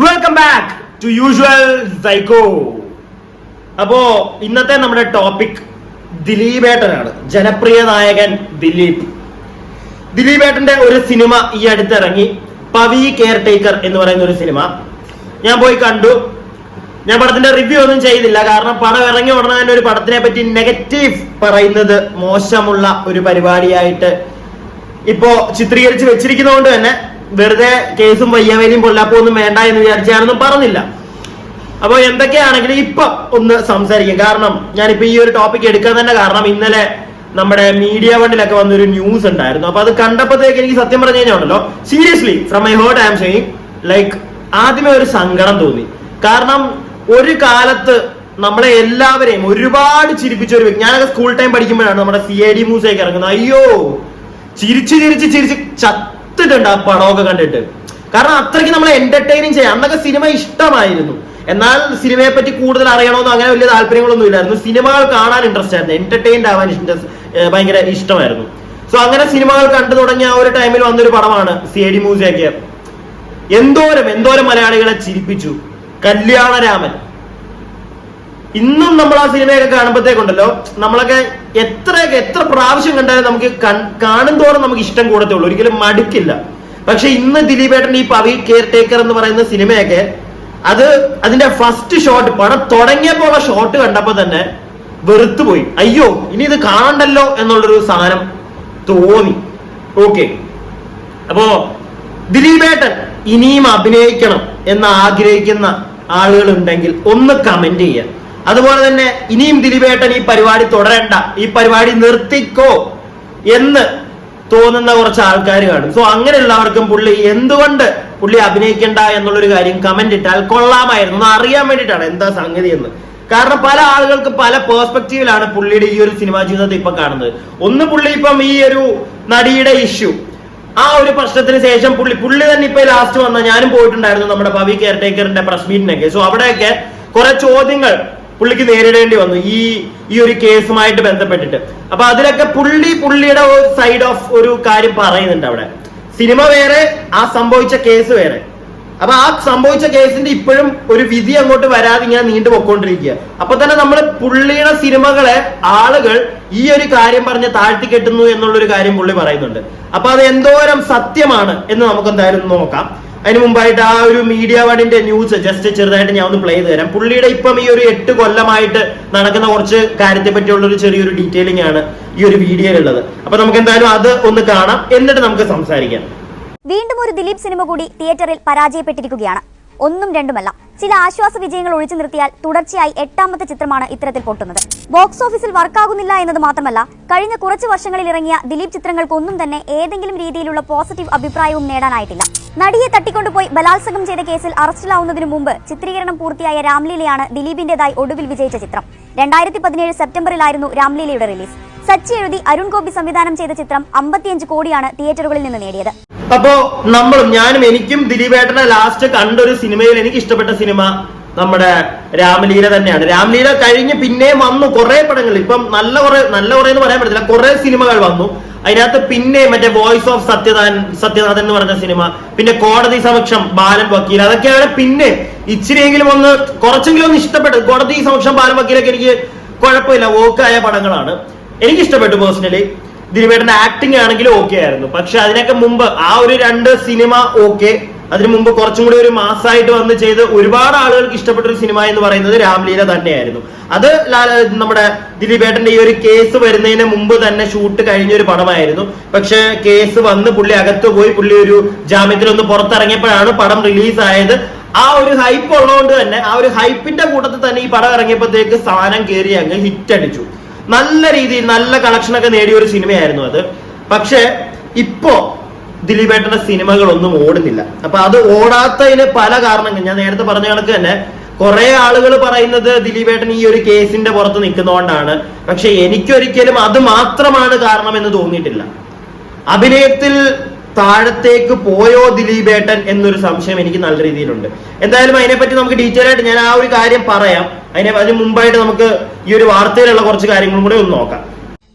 Welcome back to usual psycho അപ്പോ ഇന്നത്തെ നമ്മുടെ ടോപ്പിക് ദിലീപേട്ടനാണ്. ജനപ്രിയ നായകൻ ദിലീപ്. ദിലീപ് ഏട്ടന്റെ ഒരു സിനിമ ഈ അടുത്തിറങ്ങി. പവി കെയർ ടേക്കർ എന്ന് പറയുന്ന ഒരു സിനിമ. ഞാൻ പോയി കണ്ടു. ഞാൻ പടത്തിന്റെ റിവ്യൂ ഒന്നും ചെയ്തില്ല. കാരണം പടം ഇറങ്ങി ഉടനെ തന്നെ ഒരു പടത്തിനെ പറ്റി നെഗറ്റീവ് പറയുന്നത് മോശമുള്ള ഒരു പരിപാടിയായിട്ട് ഇപ്പോ ചിത്രീകരിച്ച് വെച്ചിരിക്കുന്നതുകൊണ്ട് തന്നെ വെറുതെ കേസും വയ്യാവേലിയും പൊല്ലാപ്പൊന്നും വേണ്ട എന്ന് വിചാരിച്ചാണെന്നും പറഞ്ഞില്ല. അപ്പോൾ എന്തൊക്കെയാണെങ്കിലും ഇപ്പൊ ഒന്ന് സംസാരിക്കാം. കാരണം ഞാനിപ്പോ ഈ ഒരു ടോപ്പിക് എടുക്കാൻ തന്നെ കാരണം ഇന്നലെ നമ്മുടെ മീഡിയ വണ്ടിലൊക്കെ വന്നൊരു ന്യൂസ് ഉണ്ടായിരുന്നു. അപ്പൊ അത് കണ്ടപ്പോഴത്തേക്ക് എനിക്ക് സത്യം പറഞ്ഞു കഴിഞ്ഞാൽ ഉണ്ടല്ലോ. Seriously from I heart I am saying like ആദ്യമേ ഒരു സങ്കടം തോന്നി. കാരണം ഒരു കാലത്ത് നമ്മളെ എല്ലാവരെയും ഒരുപാട് ചിരിപ്പിച്ച ഒരു വ്യക്തി ഞാനൊക്കെ സ്കൂൾ ടൈം പഠിക്കുമ്പോഴാണ് നമ്മുടെ സി ഐ ഡി മ്യൂസിയൊക്കെ ഇറങ്ങുന്നത്. അയ്യോ ചിരിച്ച് ചിരിച്ച് ചിരിച്ച് ചത്തിട്ടുണ്ട് ആ പടമൊക്കെ കണ്ടിട്ട്. കാരണം അത്രയ്ക്ക് നമ്മൾ എന്റർടൈനിങ് ചെയ്യാം അന്നൊക്കെ സിനിമ ഇഷ്ടമായിരുന്നു. എന്നാൽ സിനിമയെ പറ്റി കൂടുതൽ അറിയണമെന്നോ അങ്ങനെ വലിയ താല്പര്യങ്ങളൊന്നും ഇല്ലായിരുന്നു. സിനിമകൾ കാണാൻ ഇൻട്രസ്റ്റ് ആയിരുന്നു. എന്റർടൈൻഡ് ആവാൻ ഭയങ്കര ഇഷ്ടമായിരുന്നു. സോ അങ്ങനെ സിനിമകൾ കണ്ടു തുടങ്ങിയ ആ ഒരു ടൈമിൽ വന്നൊരു പടമാണ് സി എ ഡി മൂസിയൊക്കെ എന്തോരം എന്തോരം മലയാളികളെ ചിരിപ്പിച്ചു. കല്യാണരാമൻ. ഇന്നും നമ്മൾ ആ സിനിമയൊക്കെ കാണുമ്പോഴത്തേക്കുണ്ടല്ലോ നമ്മളൊക്കെ എത്രയൊക്കെ എത്ര പ്രാവശ്യം കണ്ടാലും നമുക്ക് കാണുന്തോറും കാണും തോറും നമുക്ക് ഇഷ്ടം കൂടത്തേ ഉള്ളൂ ഒരിക്കലും മടുക്കില്ല. പക്ഷെ ഇന്ന് ദിലീപേട്ടൻ ഈ പവി കെയർ ടേക്കർ എന്ന് പറയുന്ന സിനിമയൊക്കെ അത് അതിന്റെ ഫസ്റ്റ് ഷോട്ട് പടം തുടങ്ങിയപ്പോൾ ഉള്ള ഷോട്ട് കണ്ടപ്പോ തന്നെ വെറുത്തുപോയി. അയ്യോ ഇനി ഇത് കാണണ്ടല്ലോ എന്നുള്ളൊരു സാധനം തോന്നി. ഓക്കെ അപ്പോ ദിലീപേട്ടൻ ഇനിയും അഭിനയിക്കണം എന്ന് ആഗ്രഹിക്കുന്ന ആളുകൾ ഉണ്ടെങ്കിൽ ഒന്ന് കമന്റ് ചെയ്യുക അതുപോലെ തന്നെ ഇനിയും ദിലീപേട്ടൻ ഈ പരിപാടി തുടരണ്ട. ഈ പരിപാടി നിർത്തിക്കോ എന്ന് തോന്നുന്ന കുറച്ച് ആൾക്കാർ കാണും. സോ അങ്ങനെയുള്ളവർക്കും പുള്ളി എന്തുകൊണ്ട് പുള്ളി അഭിനയിക്കണ്ട എന്നുള്ളൊരു കാര്യം കമന്റ് ഇട്ടാൽ കൊള്ളാമായിരുന്നു. ഒന്ന് അറിയാൻ വേണ്ടിയിട്ടാണ് എന്താ സംഗതി എന്ന്. കാരണം പല ആളുകൾക്ക് പല പേഴ്സ്പെക്റ്റീവിലാണ് പുള്ളിയുടെ ഈ ഒരു സിനിമാ ജീവിതത്തെ ഇപ്പൊ കാണുന്നത്. ഒന്ന് പുള്ളി ഇപ്പം ഈ ഒരു നടിയുടെ ഇഷ്യൂ ആ ഒരു പ്രശ്നത്തിന് ശേഷം പുള്ളി പുള്ളി തന്നെ ഇപ്പൊ ലാസ്റ്റ് വന്ന ഞാനും പോയിട്ടുണ്ടായിരുന്നു നമ്മുടെ പവി കെയർ ടേക്കറിന്റെ പ്രസ് മീറ്റിനൊക്കെ സോ അവിടെയൊക്കെ കുറെ ചോദ്യങ്ങൾ പുള്ളിക്ക് നേരിടേണ്ടി വന്നു. ഈ ഈ ഒരു കേസുമായിട്ട് ബന്ധപ്പെട്ടിട്ട്. അപ്പൊ അതിലൊക്കെ പുള്ളി പുള്ളിയുടെ സൈഡ് ഓഫ് ഒരു കാര്യം പറയുന്നുണ്ട് അവിടെ. സിനിമ വേറെ ആ സംഭവിച്ച കേസ് വേറെ. അപ്പൊ ആ സംഭവിച്ച കേസിന്റെ ഇപ്പോഴും ഒരു വിധി അങ്ങോട്ട് വരാതെ ഇങ്ങനെ നീണ്ടു പൊക്കോണ്ടിരിക്കുക. അപ്പൊ തന്നെ നമ്മൾ പുള്ളിയുടെ സിനിമകളെ ആളുകൾ ഈ ഒരു കാര്യം പറഞ്ഞ് താഴ്ത്തി കെട്ടുന്നു എന്നുള്ളൊരു കാര്യം പുള്ളി പറയുന്നുണ്ട്. അപ്പൊ അത് എന്തോരം സത്യമാണ് എന്ന് നമുക്ക് എന്തായാലും നോക്കാം. അതിന് മുമ്പായിട്ട് ആ ഒരു മീഡിയ വണിന്റെ ന്യൂസ് ജസ്റ്റ് ചെറുതായിട്ട് ഞാൻ ഒന്ന് പ്ലേ ചെയ്ത് തരാം. പുള്ളിയുടെ ഇപ്പം ഈ ഒരു എട്ട് കൊല്ലമായിട്ട് നടക്കുന്ന കുറച്ച് കാര്യത്തെ പറ്റിയുള്ള ഒരു ചെറിയൊരു ഡീറ്റെയിലിംഗ് ആണ് ഈ ഒരു വീഡിയോയിലുള്ളത്. അപ്പൊ നമുക്ക് എന്തായാലും അത് ഒന്ന് കാണാം. എന്നിട്ട് നമുക്ക് സംസാരിക്കാം. വീണ്ടും ഒരു ദിലീപ് സിനിമ കൂടി തിയേറ്ററിൽ പരാജയപ്പെട്ടിരിക്കുകയാണ്. ഒന്നും രണ്ടുമല്ല. ചില ആശ്വാസ വിജയങ്ങൾ ഒഴിച്ചു നിർത്തിയാൽ തുടർച്ചയായി എട്ടാമത്തെ ചിത്രമാണ് ഇത്തരത്തിൽ പൊട്ടുന്നത്. ബോക്സ് ഓഫീസിൽ വർക്കാകുന്നില്ല എന്നത് മാത്രമല്ല കഴിഞ്ഞ കുറച്ച് വർഷങ്ങളിൽ ഇറങ്ങിയ ദിലീപ് ചിത്രങ്ങൾക്കൊന്നും തന്നെ ഏതെങ്കിലും രീതിയിലുള്ള പോസിറ്റീവ് അഭിപ്രായവും നേടാനായിട്ടില്ല. നടിയെ തട്ടിക്കൊണ്ടുപോയി ബലാത്സംഗം ചെയ്ത കേസിൽ അറസ്റ്റിലാവുന്നതിനു മുമ്പ് ചിത്രീകരണം പൂർത്തിയായ രാംലീലയാണ് ദിലീപിന്റേതായി ഒടുവിൽ വിജയിച്ച ചിത്രം. രണ്ടായിരത്തി പതിനേഴ് സെപ്റ്റംബറിലായിരുന്നു രാംലീലയുടെ റിലീസ്. സച്ചി എഴുതി അരുൺ ഗോപി സംവിധാനം ചെയ്ത ചിത്രം അമ്പത്തിയഞ്ച് കോടിയാണ് തിയേറ്ററുകളിൽ നിന്ന് നേടിയത്. അപ്പോ നമ്മളും ഞാനും എനിക്കും ദിലീപേട്ടനെ ലാസ്റ്റ് കണ്ടൊരു സിനിമയിൽ എനിക്ക് ഇഷ്ടപ്പെട്ട സിനിമ നമ്മുടെ രാമലീല തന്നെയാണ്. രാമലീല കഴിഞ്ഞ് പിന്നെ വന്നു കുറെ പടങ്ങൾ ഇപ്പം നല്ല കുറെ നല്ല കുറെ എന്ന് പറയാൻ പറ്റത്തില്ല. കുറെ സിനിമകൾ വന്നു. അതിനകത്ത് പിന്നെ മറ്റേ വോയിസ് ഓഫ് സത്യനാഥൻ സത്യനാഥൻ എന്ന് പറഞ്ഞ സിനിമ പിന്നെ കോടതി സമക്ഷം ബാലൻ വക്കീൽ അതൊക്കെയാണ് പിന്നെ ഇച്ചിരിയെങ്കിലും ഒന്ന് കുറച്ചെങ്കിലും ഒന്ന് ഇഷ്ടപ്പെട്ടത്. കോടതി സമക്ഷം ബാലൻ വക്കീലൊക്കെ എനിക്ക് കുഴപ്പമില്ല. വോക്കായ പടങ്ങളാണ്. എനിക്ക് ഇഷ്ടപ്പെട്ടു പേഴ്സണലി ദിലീപേട്ടന്റെ ആക്ടിങ് ആണെങ്കിൽ ഓക്കെ ആയിരുന്നു. പക്ഷെ അതിനൊക്കെ മുമ്പ് ആ ഒരു രണ്ട് സിനിമ ഓക്കെ അതിനു മുമ്പ് കുറച്ചും കൂടി ഒരു മാസമായിട്ട് വന്ന് ചെയ്ത് ഒരുപാട് ആളുകൾക്ക് ഇഷ്ടപ്പെട്ട ഒരു സിനിമ എന്ന് പറയുന്നത് രാംലീല തന്നെയായിരുന്നു. അത് നമ്മുടെ ദിലീപേട്ടന്റെ ഈ ഒരു കേസ് വരുന്നതിന് മുമ്പ് തന്നെ ഷൂട്ട് കഴിഞ്ഞ ഒരു പടമായിരുന്നു. പക്ഷെ കേസ് വന്ന് പുള്ളി അകത്ത് പോയി പുള്ളി ഒരു ജാമ്യത്തിൽ ഒന്ന് പുറത്തിറങ്ങിയപ്പോഴാണ് പടം റിലീസ് ആയത്. ആ ഒരു ഹൈപ്പ് ഉള്ളതുകൊണ്ട് തന്നെ ആ ഒരു ഹൈപ്പിന്റെ കൂട്ടത്തിൽ തന്നെ ഈ പടം ഇറങ്ങിയപ്പോഴത്തേക്ക് സാധനം കയറി അങ്ങ് ഹിറ്റ് അടിച്ചു. നല്ല രീതിയിൽ നല്ല കളക്ഷൻ ഒക്കെ നേടിയ ഒരു സിനിമയായിരുന്നു അത്. പക്ഷെ ഇപ്പോ ദിലീപേട്ടന്റെ സിനിമകളൊന്നും ഓടുന്നില്ല. അപ്പൊ അത് ഓടാത്തതിന് പല കാരണങ്ങൾ. ഞാൻ നേരത്തെ പറഞ്ഞ കണക്ക് തന്നെ കുറെ ആളുകൾ പറയുന്നത് ദിലീപേട്ടൻ ഈ ഒരു കേസിന്റെ പുറത്ത് നിൽക്കുന്നതുകൊണ്ടാണ് പക്ഷെ എനിക്കൊരിക്കലും അത് മാത്രമാണ് കാരണം എന്ന് തോന്നിയിട്ടില്ല. അഭിനയത്തിൽ താഴത്തേക്ക് പോയോ ദിലീപേട്ടൻ എന്നൊരു സംശയം എനിക്ക് നല്ല രീതിയിലുണ്ട്. എന്തായാലും അതിനെപ്പറ്റി നമുക്ക് ഡീറ്റെയിൽ ആയിട്ട് ഞാൻ ആ ഒരു കാര്യം പറയാം. അതിനെ അതിന് മുമ്പായിട്ട് നമുക്ക് ഈ ഒരു വാർത്തയിലുള്ള കുറച്ച് കാര്യങ്ങളും കൂടെ ഒന്ന് നോക്കാം.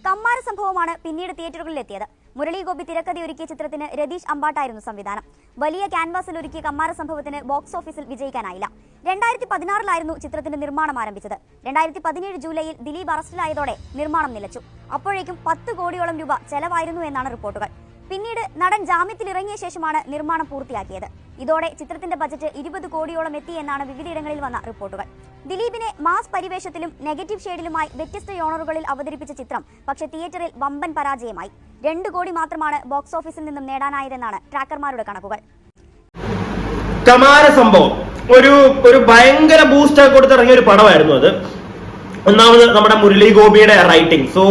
കമ്മാര സംഭവമാണ് പിന്നീട് തിയേറ്ററുകളിൽ എത്തിയത്. മുരളി ഗോപി തിരക്കഥ ഒരുക്കിയ ചിത്രത്തിന് രതീഷ് അമ്പാട്ടായിരുന്നു സംവിധാനം. വലിയ ക്യാൻവാസിൽ ഒരുക്കിയ കമ്മാര സംഭവത്തിന് ബോക്സ് ഓഫീസിൽ വിജയിക്കാനായില്ല. രണ്ടായിരത്തി പതിനാറിലായിരുന്നു ചിത്രത്തിന്റെ നിർമ്മാണം ആരംഭിച്ചത്. രണ്ടായിരത്തി പതിനേഴ് ജൂലൈയിൽ ദിലീപ് അറസ്റ്റിലായതോടെ നിർമ്മാണം നിലച്ചു. അപ്പോഴേക്കും പത്ത് കോടിയോളം രൂപ ചെലവായിരുന്നു എന്നാണ് റിപ്പോർട്ടുകൾ. പിന്നീട് നടൻ ജാമ്യത്തിൽ ഇറങ്ങിയ ശേഷമാണ് നിർമ്മാണം പൂർത്തിയാക്കിയത്. ഇതോടെ ചിത്രത്തിന്റെ ബജറ്റ് ഇരുപത് കോടിയോളം എത്തി എന്നാണ് വിവിധയിടങ്ങളിൽ വന്ന റിപ്പോർട്ടുകൾ. ദിലീപിനെ മാസ് പരിവേഷത്തിലും നെഗറ്റീവ് ഷെയ്ഡിലുമായി വ്യത്യസ്ത യോണറുകളിൽ അവതരിപ്പിച്ച ചിത്രം പക്ഷേ തിയേറ്ററിൽ വമ്പൻ പരാജയമായി. രണ്ട് കോടി മാത്രമാണ് ബോക്സ് ഓഫീസിൽ നിന്നും നേടാനായതെന്നാണ് ട്രാക്കർമാരുടെ കണക്കുകൾ. സംഭവം. ഒരു ഒരു ഭയങ്കര ബൂസ്റ്റ് ഒക്കെ കൊടുത്തിറങ്ങിയ ഒരു പടമായിരുന്നു അത്. ഒന്നാമത് നമ്മുടെ മുരളി ഗോപിയുടെ റൈറ്റിംഗ് സോ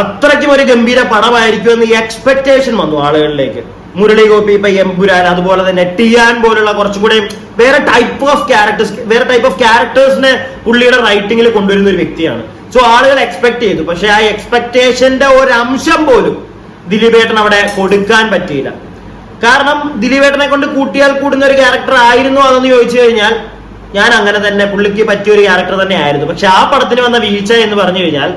അത്രയ്ക്കും ഒരു ഗംഭീര പടമായിരിക്കും എന്ന് എക്സ്പെക്ടേഷൻ വന്നു ആളുകളിലേക്ക്. മുരളി ഗോപി ഇപ്പൊ എംപുരാൻ അതുപോലെ തന്നെ ടിയാൻ പോലുള്ള കുറച്ചും കൂടെ വേറെ ടൈപ്പ് ഓഫ് ക്യാരക്ടേഴ്സ് വേറെ ടൈപ്പ് ഓഫ് ക്യാരക്ടേഴ്സിനെ പുള്ളിയുടെ റൈറ്റിംഗിൽ കൊണ്ടുവരുന്ന ഒരു വ്യക്തിയാണ്. സോ ആളുകൾ എക്സ്പെക്ട് ചെയ്തു. പക്ഷെ ആ എക്സ്പെക്ടേഷന്റെ ഒരു അംശം പോലും ദിലീപേട്ടൻ അവിടെ കൊടുക്കാൻ പറ്റിയില്ല. കാരണം ദിലീപേട്ടനെ കൊണ്ട് കൂട്ടിയാൽ കൂടുന്ന ഒരു ക്യാരക്ടർ ആയിരുന്നു അതെന്ന് ചോദിച്ചു കഴിഞ്ഞാൽ ഞാൻ അങ്ങനെ തന്നെ പുള്ളിക്ക് പറ്റിയ ഒരു ക്യാരക്ടർ തന്നെ ആയിരുന്നു പക്ഷെ ആ പടത്തിന് വന്ന വീഴ്ച എന്ന് പറഞ്ഞു കഴിഞ്ഞാൽ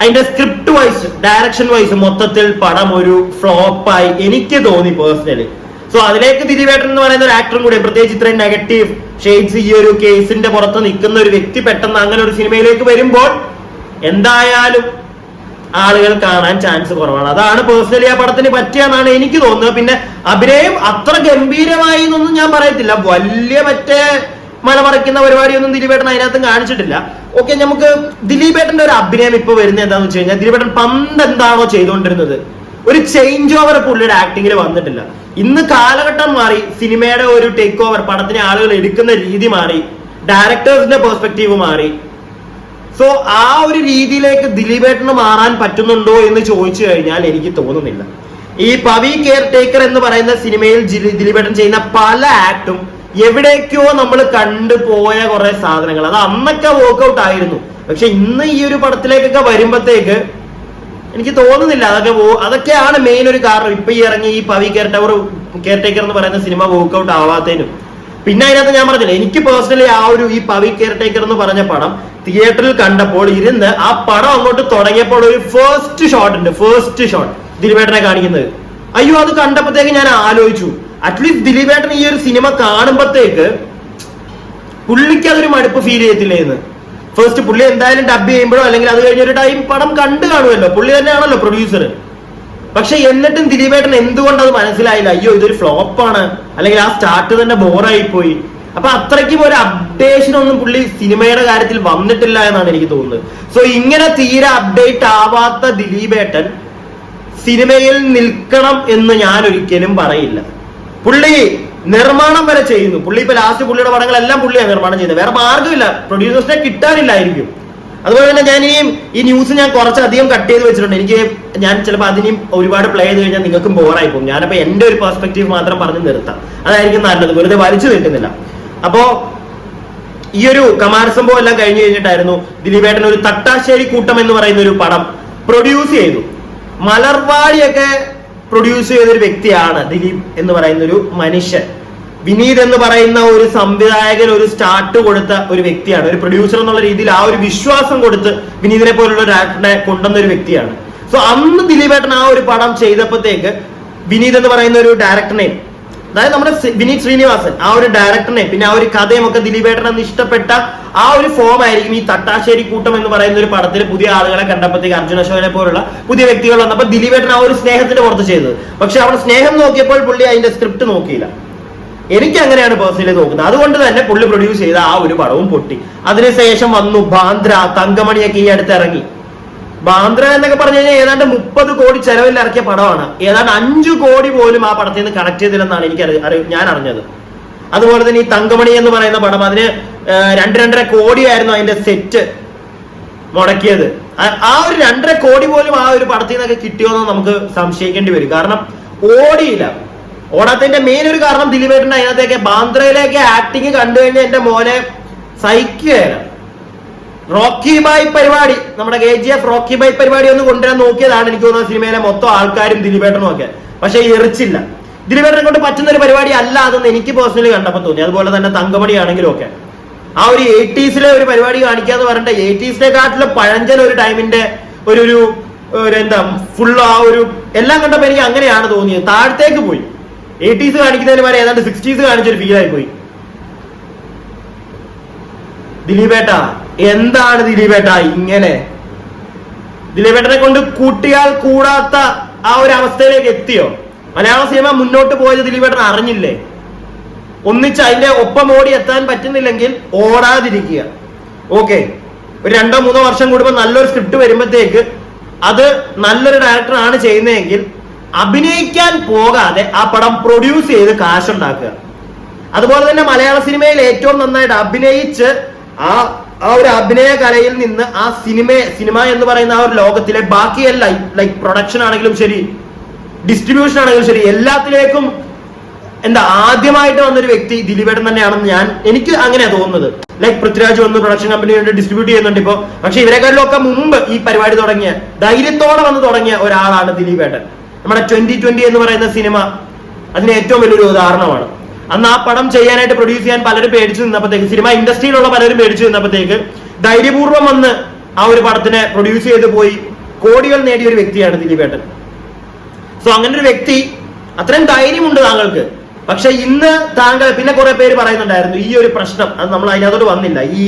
അതിന്റെ സ്ക്രിപ്റ്റ് വൈസ് ഡയറക്ഷൻ വൈസ് മൊത്തത്തിൽ പടം ഒരു ഫ്ലോപ്പായി എനിക്ക് തോന്നി പേഴ്സണലി സോ അതിലേക്ക് തിരിവേട്ടൻ എന്ന് പറയുന്ന ഒരു ആക്ടറും കൂടി പ്രത്യേകിച്ച് ഇത്രയും നെഗറ്റീവ് ഷെയ്ഡ്സ് ഈ ഒരു കേസിന്റെ പുറത്ത് നിൽക്കുന്ന ഒരു വ്യക്തി പെട്ടെന്ന് അങ്ങനെ ഒരു സിനിമയിലേക്ക് വരുമ്പോൾ എന്തായാലും ആളുകൾ കാണാൻ ചാൻസ് കുറവാണ്. അതാണ് പേഴ്സണലി ആ പടത്തിന് പറ്റിയെന്നാണ് എനിക്ക് തോന്നുന്നത്. പിന്നെ അഭിനയം അത്ര ഗംഭീരമായി എന്നൊന്നും ഞാൻ പറയത്തില്ല. വലിയ മറ്റേ മലമറയ്ക്കുന്ന പരിപാടിയൊന്നും ദിലീപേട്ടൻ അതിനകത്തും കാണിച്ചിട്ടില്ല. ഓക്കെ നമുക്ക് ദിലീപേട്ടന്റെ ഒരു അഭിനയം ഇപ്പൊ വരുന്നത് എന്താന്ന് വെച്ച് കഴിഞ്ഞാൽ ദിലീപേട്ടൻ പണ്ട് എന്താണോ ചെയ്തുകൊണ്ടിരുന്നത്. ഒരു ചേഞ്ച് ഓവർ പുള്ളിയുടെ ആക്ടിങ്ങിൽ വന്നിട്ടില്ല. ഇന്ന് കാലഘട്ടം മാറി സിനിമയുടെ ഒരു ടേക്ക് ഓവർ പടത്തിന് ആളുകൾ എടുക്കുന്ന രീതി മാറി ഡയറക്ടേഴ്സിന്റെ പെർസ്പെക്റ്റീവ് മാറി. സോ ആ ഒരു രീതിയിലേക്ക് ദിലീപേട്ടന് മാറാൻ പറ്റുന്നുണ്ടോ എന്ന് ചോദിച്ചു കഴിഞ്ഞാൽ എനിക്ക് തോന്നുന്നില്ല. ഈ പവി കെയർ ടേക്കർ എന്ന് പറയുന്ന സിനിമയിൽ ദിലീപേട്ടൻ ചെയ്യുന്ന പല ആക്ടും എവിടേക്കോ നമ്മൾ കണ്ടുപോയ കുറെ സാധനങ്ങൾ. അത് അന്നൊക്കെ വർക്ക്ഔട്ട് ആയിരുന്നു. പക്ഷെ ഇന്ന് ഈ ഒരു പടത്തിലേക്കൊക്കെ വരുമ്പത്തേക്ക് എനിക്ക് തോന്നുന്നില്ല. അതൊക്കെ അതൊക്കെയാണ് മെയിൻ ഒരു കാരണം. ഇപ്പൊ ഈ ഇറങ്ങി ഈ പവി കെയർ ടവർ എന്ന് പറയുന്ന സിനിമ വർക്ക്ഔട്ട് ആവാത്തതിനും. പിന്നെ അതിനകത്ത് ഞാൻ പറഞ്ഞില്ല എനിക്ക് പേഴ്സണലി ആ ഒരു ഈ പവി കെയർ ടേക്കർ എന്ന് പറഞ്ഞ പടം തിയേറ്ററിൽ കണ്ടപ്പോൾ ഇരുന്ന് ആ പടം അങ്ങോട്ട് തുടങ്ങിയപ്പോൾ ഒരു ഫസ്റ്റ് ഷോട്ട് ഉണ്ട്. ഫസ്റ്റ് ഷോട്ട് ദിലീപേട്ടനെ കാണിക്കുന്നത്. അയ്യോ അത് കണ്ടപ്പോഴത്തേക്ക് ഞാൻ ആലോചിച്ചു. അറ്റ്ലീസ്റ്റ് ദിലീപേട്ടൻ ഈ ഒരു സിനിമ കാണുമ്പോഴത്തേക്ക് പുള്ളിക്ക് അതൊരു മടുപ്പ് ഫീൽ ചെയ്യത്തില്ലേ എന്ന്. ഫസ്റ്റ് പുള്ളി എന്തായാലും ഡബ് ചെയ്യുമ്പോഴോ അല്ലെങ്കിൽ അത് കഴിഞ്ഞൊരു ടൈം പടം കണ്ടു കാണുമല്ലോ. പുള്ളി തന്നെയാണല്ലോ പ്രൊഡ്യൂസർ പക്ഷെ എന്നിട്ടും ദിലീപേട്ടൻ എന്തുകൊണ്ട് അത് മനസ്സിലായില്ല? അയ്യോ ഇതൊരു ഫ്ലോപ്പാണ് അല്ലെങ്കിൽ ആ സ്റ്റാർട്ട് തന്നെ ബോറായി പോയി അപ്പൊ അത്രയ്ക്കും ഒരു അപ്ഡേഷൻ ഒന്നും പുള്ളി സിനിമയുടെ കാര്യത്തിൽ വന്നിട്ടില്ല എന്നാണ് എനിക്ക് തോന്നുന്നത്. സോ ഇങ്ങനെ തീരെ അപ്ഡേറ്റ് ആവാത്ത ദിലീപേട്ടൻ സിനിമയിൽ നിൽക്കണം എന്ന് ഞാൻ ഒരിക്കലും പറയില്ല. പുള്ളി നിർമ്മാണം വരെ ചെയ്യുന്നു. പുള്ളി ഇപ്പൊ ലാസ്റ്റ് പുള്ളിയുടെ പടങ്ങളെല്ലാം പുള്ളിയാണ് നിർമ്മാണം ചെയ്യുന്നത്. വേറെ മാർഗമില്ല. പ്രൊഡ്യൂസേഴ്സിനെ കിട്ടാനില്ലായിരിക്കും. അതുപോലെ തന്നെ ഞാൻ ഇനിയും ഈ ന്യൂസ് ഞാൻ കുറച്ചധികം കട്ട് ചെയ്ത് വെച്ചിട്ടുണ്ട്. എനിക്ക് ഞാൻ ചിലപ്പോൾ അതിനെയും ഒരുപാട് പ്ലേ ചെയ്ത് കഴിഞ്ഞാൽ നിങ്ങൾക്കും ബോറായി പോകും. ഞാനപ്പോൾ എന്റെ ഒരു പെർസ്പെക്റ്റീവ് മാത്രം പറഞ്ഞ് നിർത്താം. അതായിരിക്കും നല്ലത്. വെറുതെ വലിച്ചു നിൽക്കുന്നില്ല അപ്പോ ഈ ഒരു കമാരസംഭവം എല്ലാം കഴിഞ്ഞു കഴിഞ്ഞിട്ടായിരുന്നു ദിലീപേട്ടൻ ഒരു തട്ടാശ്ശേരി കൂട്ടം എന്ന് പറയുന്ന ഒരു പടം പ്രൊഡ്യൂസ് ചെയ്തു. മലർവാടിയൊക്കെ പ്രൊഡ്യൂസ് ചെയ്തൊരു വ്യക്തിയാണ് ദിലീപ് എന്ന് പറയുന്ന ഒരു മനുഷ്യൻ. വിനീത് എന്ന് പറയുന്ന ഒരു സംവിധായകൻ ഒരു സ്റ്റാർട്ട് കൊടുത്ത ഒരു വ്യക്തിയാണ്. ഒരു പ്രൊഡ്യൂസർ എന്നുള്ള രീതിയിൽ ആ ഒരു വിശ്വാസം കൊടുത്ത് വിനീതിനെ പോലുള്ള ഒരു ആക്ടറെ കൊണ്ടുവന്ന ഒരു വ്യക്തിയാണ്. സോ അന്ന് ദിലീപേട്ടൻ ആ ഒരു പടം ചെയ്തപ്പോഴത്തേക്ക് വിനീത് എന്ന് പറയുന്ന ഒരു ഡയറക്ടറിനെയും അതായത് നമ്മുടെ വിനീത് ശ്രീനിവാസൻ ആ ഒരു ഡയറക്ടറിനെ പിന്നെ ആ ഒരു കഥയും ഒക്കെ ദിലീപേട്ടൻ എന്ന് ഇഷ്ടപ്പെട്ട ആ ഒരു ഫോം ആയിരിക്കും ഈ തട്ടാശ്ശേരി കൂട്ടം എന്ന് പറയുന്ന ഒരു പടത്തിൽ പുതിയ ആളുകളെ കണ്ടപ്പോഴത്തേക്ക് അർജുന അശോകനെ പോലുള്ള പുതിയ വ്യക്തികൾ വന്നപ്പോൾ ദിലീപേട്ടൻ ആ ഒരു സ്നേഹത്തിന്റെ പുറത്ത് ചെയ്തത്. പക്ഷെ അവിടെ സ്നേഹം നോക്കിയപ്പോൾ പുള്ളി അതിന്റെ സ്ക്രിപ്റ്റ് നോക്കിയില്ല. എനിക്ക് അങ്ങനെയാണ് പേഴ്സണലി നോക്കുന്നത് അതുകൊണ്ട് തന്നെ പുള്ളി പ്രൊഡ്യൂസ് ചെയ്ത ആ ഒരു പടവും പൊട്ടി. അതിനുശേഷം വന്നു ബാന്ദ്ര തങ്കമണിയൊക്കെ ഈ അടുത്ത് ഇറങ്ങി. ബാന്ദ്ര എന്നൊക്കെ പറഞ്ഞു കഴിഞ്ഞാൽ ഏതാണ്ട് മുപ്പത് കോടി ചെലവിൽ ഇറക്കിയ പടമാണ്. ഏതാണ്ട് അഞ്ചു കോടി പോലും ആ പടത്തിൽ നിന്ന് കണക്ട് ചെയ്തില്ലെന്നാണ് എനിക്ക് ഞാൻ അറിഞ്ഞത്. അതുപോലെ തന്നെ ഈ തങ്കമണി എന്ന് പറയുന്ന പടം അതിന് രണ്ട് രണ്ടര കോടിയായിരുന്നു അതിന്റെ സെറ്റ് മുടക്കിയത്. ആ ഒരു രണ്ടര കോടി പോലും ആ ഒരു പടത്തിൽ നിന്നൊക്കെ കിട്ടിയോന്ന് നമുക്ക് സംശയിക്കേണ്ടി വരും. കാരണം ഓടിയില്ല. ഓടാത്തതിന്റെ മെയിൻ ഒരു കാരണം ദിലീപേട്ടൻ അതിനകത്തേക്ക് ബാന്ദ്രയിലേക്ക് ആക്ടിങ് കണ്ടു കഴിഞ്ഞാൽ എന്റെ മോനെ സഹിക്കുകയില്ല റോക്കി ബായ് പരിപാടി. നമ്മുടെ K G F Rocky Bhai പരിപാടി ഒന്ന് കൊണ്ടുവരാൻ നോക്കിയതാണ് എനിക്ക് തോന്നുന്ന സിനിമയിലെ മൊത്തം ആൾക്കാരും ദിലീപേട്ടനും ഒക്കെ. പക്ഷെ എറിച്ചില്ല. ദിലീപേട്ടനെ കൊണ്ട് പറ്റുന്ന ഒരു പരിപാടി അല്ല അതെന്ന് എനിക്ക് പേഴ്സണലി കണ്ടപ്പോൾ തോന്നി. അതുപോലെ തന്നെ തങ്കമണി ആണെങ്കിലും ഒക്കെ. ആ ഒരു എയ്റ്റീസിലെ ഒരു പരിപാടി കാണിക്കാന്ന് പറഞ്ഞിട്ട് എയ്റ്റീസിനെക്കാട്ടിലും പഴഞ്ചൻ ഒരു ടൈമിന്റെ ഒരു ഒരു എന്താ ഫുൾ ആ ഒരു എല്ലാം കണ്ടപ്പോ എനിക്ക് അങ്ങനെയാണ് തോന്നിയത്. താഴത്തേക്ക് പോയി. എയ്റ്റീസ് കാണിക്കുന്നതിന് വരെ ഏതാണ്ട് സിക്സ്റ്റീസ് കാണിച്ചൊരു ഫീൽ ആയി പോയി. ദിലീപേട്ട എന്താണ് ദിലീപേട്ട ഇങ്ങനെ? ദിലീപേട്ടനെ കൊണ്ട് കൂട്ടിയാൽ കൂടാത്ത ആ ഒരു അവസ്ഥയിലേക്ക് എത്തിയോ? മലയാള സിനിമ മുന്നോട്ട് പോയത് ദിലീപേട്ടൻ അറിഞ്ഞില്ലേ? ഒന്നിച്ച് അതിന്റെ ഒപ്പം ഓടി എത്താൻ പറ്റുന്നില്ലെങ്കിൽ ഓടാതിരിക്കുക. ഓക്കെ. ഒരു രണ്ടോ മൂന്നോ വർഷം കൂടുമ്പോൾ നല്ലൊരു സ്ക്രിപ്റ്റ് വരുമ്പോഴത്തേക്ക് അത് നല്ലൊരു ഡയറക്ടറാണ് ചെയ്യുന്നതെങ്കിൽ അഭിനയിക്കാൻ പോകാതെ ആ പടം പ്രൊഡ്യൂസ് ചെയ്ത് കാശുണ്ടാക്കുക. അതുപോലെ തന്നെ മലയാള സിനിമയിൽ ഏറ്റവും നന്നായിട്ട് അഭിനയിച്ച് ആ ആ ഒരു അഭിനയ കലയിൽ നിന്ന് ആ സിനിമ സിനിമ എന്ന് പറയുന്ന ആ ഒരു ലോകത്തിലെ ബാക്കിയെല്ലാം ലൈക് പ്രൊഡക്ഷൻ ആണെങ്കിലും ശരി ഡിസ്ട്രിബ്യൂഷൻ ആണെങ്കിലും ശരി എല്ലാത്തിലേക്കും എന്താ ആദ്യമായിട്ട് വന്നൊരു വ്യക്തി ദിലീപേടൻ തന്നെയാണെന്ന് ഞാൻ എനിക്ക് അങ്ങനെയാ തോന്നുന്നത്. ലൈക് പൃഥ്വിരാജ് വന്ന് പ്രൊഡക്ഷൻ കമ്പനി വേണ്ടി ഡിസ്ട്രിബ്യൂട്ട് ചെയ്യുന്നുണ്ട് ഇപ്പോ. പക്ഷെ ഇവരെക്കാളിലൊക്കെ മുമ്പ് ഈ പരിപാടി തുടങ്ങിയ ധൈര്യത്തോടെ വന്ന് തുടങ്ങിയ ഒരാളാണ് ദിലീപേട്ടൻ. നമ്മുടെ ട്വന്റി ട്വന്റി എന്ന് പറയുന്ന സിനിമ അതിന് ഏറ്റവും വലിയൊരു ഉദാഹരണമാണ്. അന്ന് ആ പടം ചെയ്യാനായിട്ട് പ്രൊഡ്യൂസ് ചെയ്യാൻ പലരും പേടിച്ചു നിന്നപ്പോഴത്തേക്ക് സിനിമ ഇൻഡസ്ട്രിയിലുള്ള പലരും പേടിച്ചു നിന്നപ്പോഴത്തേക്ക് ധൈര്യപൂർവം വന്ന് ആ ഒരു പടത്തിനെ പ്രൊഡ്യൂസ് ചെയ്ത് പോയി. കോടികൾ നേടിയ ഒരു വ്യക്തിയാണ് ദിലീപേട്ടൻ. സോ അങ്ങനെ ഒരു വ്യക്തി അത്രയും ധൈര്യമുണ്ട് താങ്കൾക്ക്. പക്ഷെ ഇന്ന് താങ്കൾ പിന്നെ കുറെ പേര് പറയുന്നുണ്ടായിരുന്നു ഈ ഒരു പ്രശ്നം അത് നമ്മൾ അതിനകത്തോട്ട് വന്നില്ല. ഈ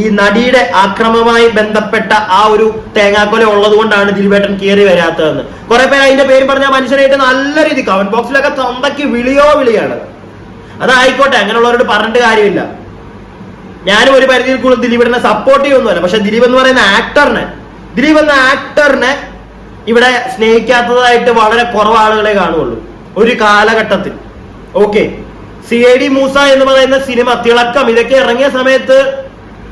ഈ നടിയുടെ ആക്രമമായി ബന്ധപ്പെട്ട ആ ഒരു തേങ്ങാക്കൊല ഉള്ളത് കൊണ്ടാണ് ദിലീപേട്ടൻ കയറി വരാത്തതെന്ന്. കുറെ പേര് അതിന്റെ പേര് പറഞ്ഞ മനുഷ്യനായിട്ട് നല്ല രീതി കമന്റ് ബോക്സിലൊക്കെ തൊണ്ടയ്ക്ക് വിളിയോ വിളിയാണ്. അതായിക്കോട്ടെ അങ്ങനെയുള്ളവരോട് പറഞ്ഞിട്ട് കാര്യമില്ല. ഞാനും ഒരു പരിധിയിൽ കൂടുതൽ ദിലീപിനെ സപ്പോർട്ട് ചെയ്യുമൊന്നുമല്ല പക്ഷെ ദിലീപ് എന്ന് പറയുന്ന ആക്ടറിനെ ദിലീപ് എന്ന ആക്ടറിനെ ഇവിടെ സ്നേഹിക്കാത്തതായിട്ട് വളരെ കുറവ് ആളുകളെ കാണുള്ളൂ ഒരു കാലഘട്ടത്തിൽ. Okay. C I D Moosa എന്ന് പറയുന്ന സിനിമ തിളക്കം ഇതൊക്കെ ഇറങ്ങിയ സമയത്ത്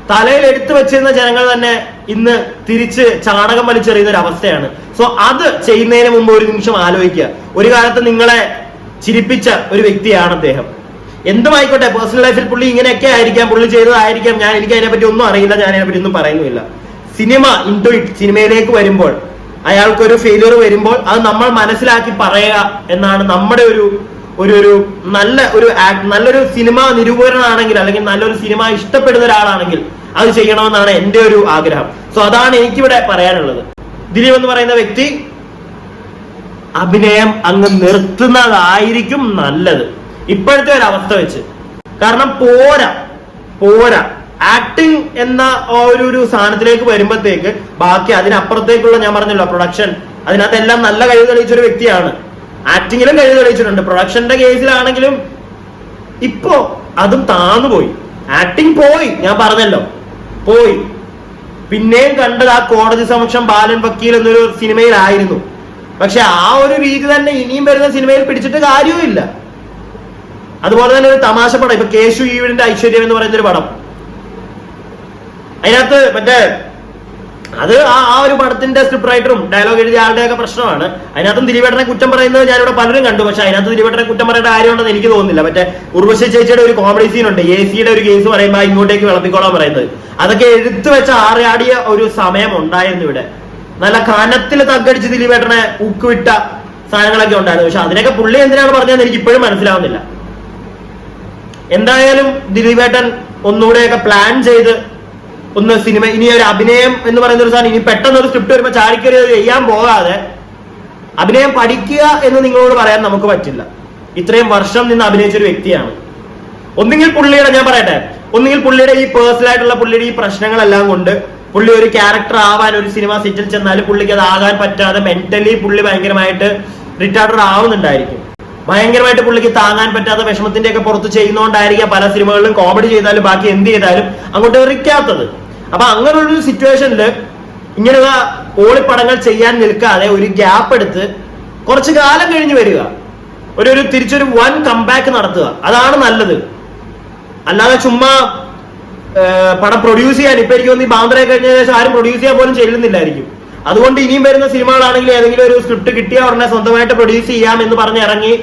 തലയിൽ എടുത്തു വെച്ചിരുന്ന ജനങ്ങൾ തന്നെ ഇന്ന് തിരിച്ച് ചാണകം വലിച്ചെറിയുന്ന ഒരു അവസ്ഥയാണ് സോ അത് ചെയ്യുന്നതിന് മുമ്പ് ഒരു നിമിഷം ആലോചിക്കുക. ഒരു കാലത്ത് നിങ്ങളെ ചിരിപ്പിച്ച ഒരു വ്യക്തിയാണ് അദ്ദേഹം. എന്തുമായിക്കോട്ടെ പേഴ്സണൽ ലൈഫിൽ പുള്ളി ഇങ്ങനെയൊക്കെ ആയിരിക്കാം പുള്ളി ചെയ്തതായിരിക്കാം ഞാൻ എനിക്ക് അതിനെപ്പറ്റി ഒന്നും അറിയില്ല ഞാൻ അതിനെപ്പറ്റി ഒന്നും പറയുന്നില്ല സിനിമ ഇൻഡു ഇറ്റ് സിനിമയിലേക്ക് വരുമ്പോൾ അയാൾക്കൊരു ഫെയിലിയർ വരുമ്പോൾ അത് നമ്മൾ മനസ്സിലാക്കി പറയുക എന്നാണ് നമ്മുടെ ഒരു ഒരു ഒരു നല്ല ഒരു നല്ലൊരു സിനിമ നിരൂപകനാണെങ്കിൽ അല്ലെങ്കിൽ നല്ലൊരു സിനിമ ഇഷ്ടപ്പെടുന്ന ഒരാളാണെങ്കിൽ അത് ചെയ്യണമെന്നാണ് എന്റെ ഒരു ആഗ്രഹം. സോ അതാണ് എനിക്കിവിടെ പറയാനുള്ളത്. ദിലീപ് എന്ന് പറയുന്ന വ്യക്തി അഭിനയം അങ്ങ് നിർത്തുന്നതായിരിക്കും നല്ലത്. ഇപ്പോഴത്തെ ഒരു അവസ്ഥ വെച്ച്. കാരണം പോരാ പോരാ. ആക്ടിങ് എന്ന ഒരു ഒരു സാധനത്തിലേക്ക് വരുമ്പോഴത്തേക്ക് ബാക്കി അതിനപ്പുറത്തേക്കുള്ള ഞാൻ പറഞ്ഞല്ലോ പ്രൊഡക്ഷൻ അതിനകത്തെല്ലാം നല്ല കഴിവ് തെളിയിച്ചൊരു വ്യക്തിയാണ്. ആക്ടിങ്ങിലും കഴിവ് തെളിയിച്ചിട്ടുണ്ട്. പ്രൊഡക്ഷന്റെ കേസിലാണെങ്കിലും ഇപ്പോ അതും താന്നു പോയി. ആക്ടിങ് പോയി ഞാൻ പറഞ്ഞല്ലോ. പോയി. പിന്നെയും കണ്ടത് ആ കോടതി സമക്ഷം ബാലൻ വക്കീൽ എന്നൊരു സിനിമയിലായിരുന്നു. പക്ഷെ ആ ഒരു രീതി തന്നെ ഇനിയും വരുന്ന സിനിമയിൽ പിടിച്ചിട്ട് കാര്യവുമില്ല. അതുപോലെ തന്നെ ഒരു തമാശ പടം ഇപ്പൊ കേശു ഈവിടിന്റെ ഐശ്വര്യം എന്ന് പറയുന്ന ഒരു പടം. അതിനകത്ത് മറ്റേ അത് ആ ആ ഒരു പടത്തിന്റെ സ്ക്രിപ്റ്റ് റൈറ്ററും ഡയലോഗ് എഴുതിയ ആളുടെയൊക്കെ പ്രശ്നമാണ്. അതിനകത്തും ദിലീപേട്ടനെ കുറ്റം പറയുന്നത് ഞാനിവിടെ പലരും കണ്ടു പക്ഷെ അതിനകത്ത് ദിലീപേട്ടനെ കുറ്റം പറയേണ്ട കാര്യമുണ്ടെന്ന് എനിക്ക് തോന്നുന്നില്ല. മറ്റേ ഉർവശി ചേച്ചിയുടെ ഒരു കോമഡി സീൻ ഉണ്ട് എ സിയുടെ ഒരു കേസ് പറയുമ്പോൾ ഇങ്ങോട്ടേക്ക് വിളമ്പിക്കോളാൻ പറയുന്നത്. അതൊക്കെ എടുത്തു വെച്ച ആറിയാടിയ ഒരു സമയം ഉണ്ടായിരുന്നു ഇവിടെ. നല്ല കനത്തിൽ തగ్గടിച്ച് ദിലീപേട്ടനെ ഉക്കുവിട്ട സാധനങ്ങളൊക്കെ ഉണ്ടായിരുന്നു. പക്ഷെ അതിനൊക്കെ പുള്ളി എന്തിനാണ് പറഞ്ഞതെന്ന് എനിക്ക് ഇപ്പോഴും മനസ്സിലാവുന്നില്ല. എന്തായാലും ദിലീപേട്ടൻ ഒന്നുകൂടെയൊക്കെ പ്ലാൻ ചെയ്ത് ഒന്ന് സിനിമ ഇനി ഒരു അഭിനയം എന്ന് പറയുന്ന ഒരു സാധനം ഇനി പെട്ടെന്ന് ഒരു സ്ക്രിപ്റ്റ് വരുമ്പോൾ ചാടിക്കറി ചെയ്യാൻ പോകാതെ അഭിനയം പഠിക്കുക എന്ന് നിങ്ങളോട് പറയാൻ നമുക്ക് പറ്റില്ല. ഇത്രയും വർഷം നിന്ന് അഭിനയിച്ചൊരു വ്യക്തിയാണ്. ഒന്നുകിൽ പുള്ളിയുടെ ഞാൻ പറയട്ടെ. ഒന്നുകിൽ പുള്ളിയുടെ ഈ പേഴ്സണൽ ആയിട്ടുള്ള പുള്ളിയുടെ ഈ പ്രശ്നങ്ങളെല്ലാം കൊണ്ട് പുള്ളി ഒരു ക്യാരക്ടർ ആവാൻ ഒരു സിനിമ സെറ്റിൽ ചെന്നാൽ പുള്ളിക്ക് അത് ആകാൻ പറ്റാതെ മെന്റലി പുള്ളി ഭയങ്കരമായിട്ട് റിട്ടാർഡ് ആവുന്നുണ്ടായിരിക്കും. ഭയങ്കരമായിട്ട് പുള്ളിക്ക് താങ്ങാൻ പറ്റാത്ത വിഷമത്തിന്റെ ഒക്കെ പുറത്ത് ചെയ്യുന്നോണ്ടായിരിക്കാം പല സിനിമകളിലും കോമഡി ചെയ്താലും ബാക്കി എന്ത് ചെയ്താലും അങ്ങോട്ട് എറിക്കാത്തത്. അപ്പൊ അങ്ങനെ ഒരു സിറ്റുവേഷനിൽ ഇങ്ങനെയുള്ള ഓളിപ്പടങ്ങൾ ചെയ്യാൻ നിൽക്കാതെ ഒരു ഗ്യാപ്പ് എടുത്ത് കുറച്ച് കാലം കഴിഞ്ഞ് വരിക. ഒരു ഒരു തിരിച്ചൊരു വൻ കംബാക്ക് നടത്തുക. അതാണ് നല്ലത്. അല്ലാതെ ചുമ്മാ പടം പ്രൊഡ്യൂസ് ചെയ്യാൻ ഇപ്പൊ എനിക്ക് തോന്നുന്നു ഈ ബാന്ദ്രയെ കഴിഞ്ഞ ശേഷം ആരും പ്രൊഡ്യൂസ് ചെയ്യാൻ പോലും ചെല്ലുന്നില്ലായിരിക്കും. അതുകൊണ്ട് ഇനിയും വരുന്ന സിനിമകളാണെങ്കിൽ ഏതെങ്കിലും ഒരു സ്ക്രിപ്റ്റ് കിട്ടിയ ഉടനെ സ്വന്തമായിട്ട് പ്രൊഡ്യൂസ് ചെയ്യാം എന്ന് പറഞ്ഞ് ഇറങ്ങി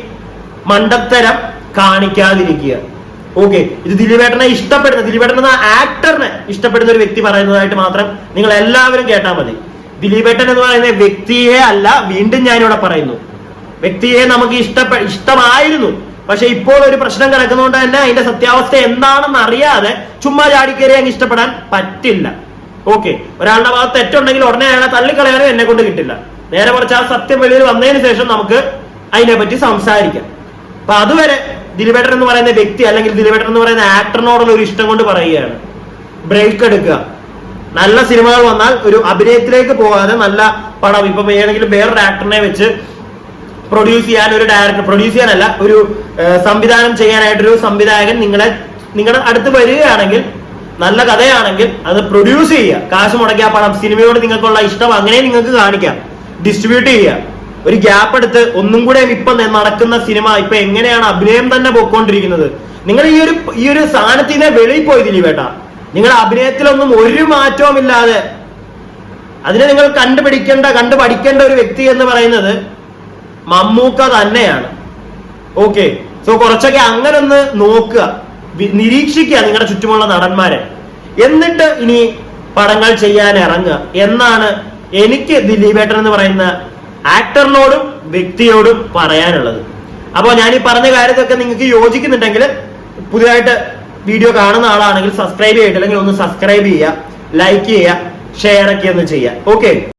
മണ്ടത്തരം കാണിക്കാതിരിക്കുക. ഓക്കെ ഇത് ദിലീപേട്ടനെ ഇഷ്ടപ്പെടുന്ന ദിലീപേട്ടൻ എന്ന ആക്ടറിനെ ഇഷ്ടപ്പെടുന്ന ഒരു വ്യക്തി പറയുന്നതായിട്ട് മാത്രം നിങ്ങൾ എല്ലാവരും കേട്ടാൽ മതി. ദിലീപേട്ടൻ എന്ന് പറയുന്ന വ്യക്തിയെ അല്ല വീണ്ടും ഞാനിവിടെ പറയുന്നു. വ്യക്തിയെ നമുക്ക് ഇഷ്ടപ്പെ ഇഷ്ടമായിരുന്നു. പക്ഷെ ഇപ്പോൾ ഒരു പ്രശ്നം കിടക്കുന്നതുകൊണ്ട് തന്നെ അതിന്റെ സത്യാവസ്ഥ എന്താണെന്ന് അറിയാതെ ചുമ്മാ ചാടിക്കേറി അങ്ങ് ഇഷ്ടപ്പെടാൻ പറ്റില്ല. ഓക്കെ ഒരാളുടെ ഭാഗത്ത് തെറ്റുണ്ടെങ്കിൽ ഉടനെ അയാളെ തള്ളിക്കളയാനും എന്നെ കൊണ്ട് കിട്ടില്ല. നേരെ കുറച്ച് ആ സത്യം വെളിയിൽ വന്നതിന് ശേഷം നമുക്ക് അതിനെപ്പറ്റി സംസാരിക്കാം. അപ്പൊ അതുവരെ ദിലീപേട്ടൻ എന്ന് പറയുന്ന വ്യക്തി അല്ലെങ്കിൽ ദിലീപേട്ടൻ എന്ന് പറയുന്ന ആക്ടറിനോടുള്ള ഒരു ഇഷ്ടം കൊണ്ട് പറയുകയാണ്. ബ്രേക്ക് എടുക്കുക. നല്ല സിനിമകൾ വന്നാൽ ഒരു അഭിനയത്തിലേക്ക് പോകാതെ നല്ല പടം. ഇപ്പം ഏതെങ്കിലും വേറൊരു ആക്ടറിനെ വെച്ച് പ്രൊഡ്യൂസ് ചെയ്യാൻ ഒരു ഡയറക്ടർ പ്രൊഡ്യൂസ് ചെയ്യാനല്ല ഒരു സംവിധാനം ചെയ്യാനായിട്ടൊരു സംവിധായകൻ നിങ്ങളെ നിങ്ങളുടെ അടുത്ത് വരികയാണെങ്കിൽ നല്ല കഥയാണെങ്കിൽ അത് പ്രൊഡ്യൂസ് ചെയ്യുക. കാശ് മുടക്കി ആ പണം സിനിമയോട് നിങ്ങൾക്കുള്ള ഇഷ്ടം അങ്ങനെ നിങ്ങൾക്ക് കാണിക്കാം. ഡിസ്ട്രിബ്യൂട്ട് ചെയ്യുക. ഒരു ഗ്യാപ്പ് എടുത്ത് ഒന്നും കൂടെ ഇപ്പൊ നടക്കുന്ന സിനിമ ഇപ്പൊ എങ്ങനെയാണ് അഭിനയം തന്നെ പൊക്കോണ്ടിരിക്കുന്നത്? നിങ്ങൾ ഈ ഒരു ഈ ഒരു സ്ഥാനത്ത് നിന്ന് വെളിയിൽ പോയി വേട്ട നിങ്ങൾ അഭിനയത്തിലൊന്നും ഒരു മാറ്റവും ഇല്ലാതെ അതിനെ നിങ്ങൾ കണ്ടുപിടിക്കേണ്ട കണ്ടു പഠിക്കേണ്ട ഒരു വ്യക്തി എന്ന് പറയുന്നത് മമ്മൂക്ക തന്നെയാണ്. ഓക്കെ സോ കുറച്ചൊക്കെ അങ്ങനെ ഒന്ന് നോക്കുക നിരീക്ഷിക്കുക നിങ്ങളുടെ ചുറ്റുമുള്ള നടന്മാരെ. എന്നിട്ട് ഇനി പടങ്ങൾ ചെയ്യാൻ ഇറങ്ങുക. എന്നാണ് എനിക്ക് ദിലീപേട്ടൻ എന്ന് പറയുന്ന ആക്ടറിനോടും വ്യക്തിയോടും പറയാനുള്ളത്. അപ്പോൾ ഞാൻ ഈ പറഞ്ഞ കാര്യത്തൊക്കെ നിങ്ങൾക്ക് യോജിക്കുന്നുണ്ടെങ്കിൽ പുതിയതായിട്ട് വീഡിയോ കാണുന്ന ആളാണെങ്കിൽ സബ്സ്ക്രൈബ് ചെയ്തിട്ടില്ലെങ്കിൽ ഒന്ന് സബ്സ്ക്രൈബ് ചെയ്യുക ലൈക്ക് ചെയ്യുക ഷെയർ ഒക്കെ ഒന്ന് ചെയ്യുക. ഓക്കെ